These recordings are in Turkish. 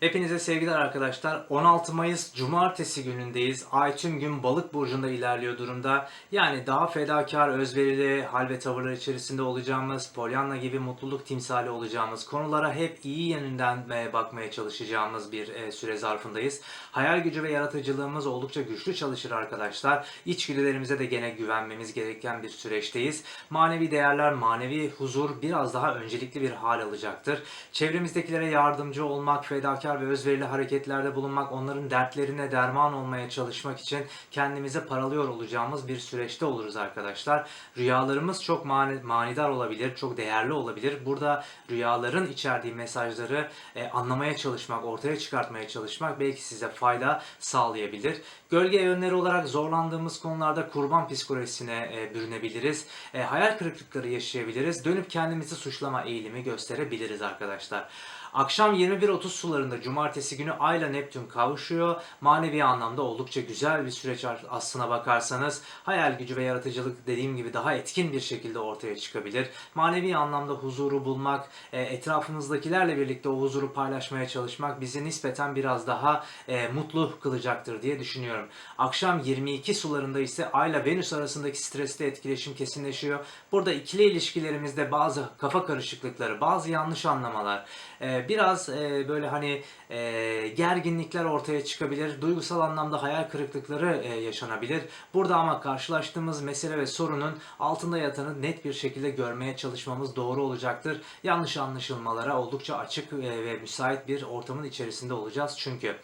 Hepinize sevgiler arkadaşlar. 16 Mayıs Cumartesi günündeyiz. Ay tüm gün balık burcunda ilerliyor durumda. Yani daha fedakar, özverili, hal ve tavırlar içerisinde olacağımız, Pollyanna gibi mutluluk timsali olacağımız, konulara hep iyi yönünden bakmaya çalışacağımız bir e, süre zarfındayız. Hayal gücü ve yaratıcılığımız oldukça güçlü çalışır arkadaşlar. İçgüdülerimize de gene güvenmemiz gereken bir süreçteyiz. Manevi değerler, manevi huzur biraz daha öncelikli bir hal alacaktır. Çevremizdekilere yardımcı olmak, fedakar ve özverili hareketlerde bulunmak, onların dertlerine derman olmaya çalışmak için kendimizi paralıyor olacağımız bir süreçte oluruz arkadaşlar. Rüyalarımız çok mani- manidar olabilir, çok değerli olabilir. Burada rüyaların içerdiği mesajları e, anlamaya çalışmak, ortaya çıkartmaya çalışmak belki size fayda sağlayabilir. Gölge yönleri olarak zorlandığımız konularda kurban psikolojisine e, bürünebiliriz. E, hayal kırıklıkları yaşayabiliriz. Dönüp kendimizi suçlama eğilimi gösterebiliriz arkadaşlar. Akşam 21.30 sularında cumartesi günü Ay ile Neptün kavuşuyor. Manevi anlamda oldukça güzel bir süreç aslına bakarsanız. Hayal gücü ve yaratıcılık dediğim gibi daha etkin bir şekilde ortaya çıkabilir. Manevi anlamda huzuru bulmak, e, etrafımızdakilerle birlikte o huzuru paylaşmaya çalışmak bizi nispeten biraz daha e, mutlu kılacaktır diye düşünüyorum. Akşam 22 sularında ise Ay ile Venüs arasındaki stresli etkileşim kesinleşiyor. Burada ikili ilişkilerimizde bazı kafa karışıklıkları, bazı yanlış anlamalar, e, biraz böyle hani e, gerginlikler ortaya çıkabilir. Duygusal anlamda hayal kırıklıkları e, yaşanabilir. Burada ama karşılaştığımız mesele ve sorunun altında yatanı net bir şekilde görmeye çalışmamız doğru olacaktır. Yanlış anlaşılmalara oldukça açık e, ve müsait bir ortamın içerisinde olacağız çünkü.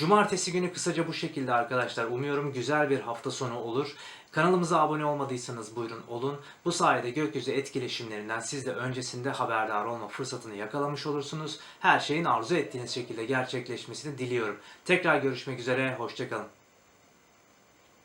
Cumartesi günü kısaca bu şekilde arkadaşlar. Umuyorum güzel bir hafta sonu olur. Kanalımıza abone olmadıysanız buyurun olun. Bu sayede gökyüzü etkileşimlerinden siz de öncesinde haberdar olma fırsatını yakalamış olursunuz. Her şeyin arzu ettiğiniz şekilde gerçekleşmesini diliyorum. Tekrar görüşmek üzere, hoşçakalın.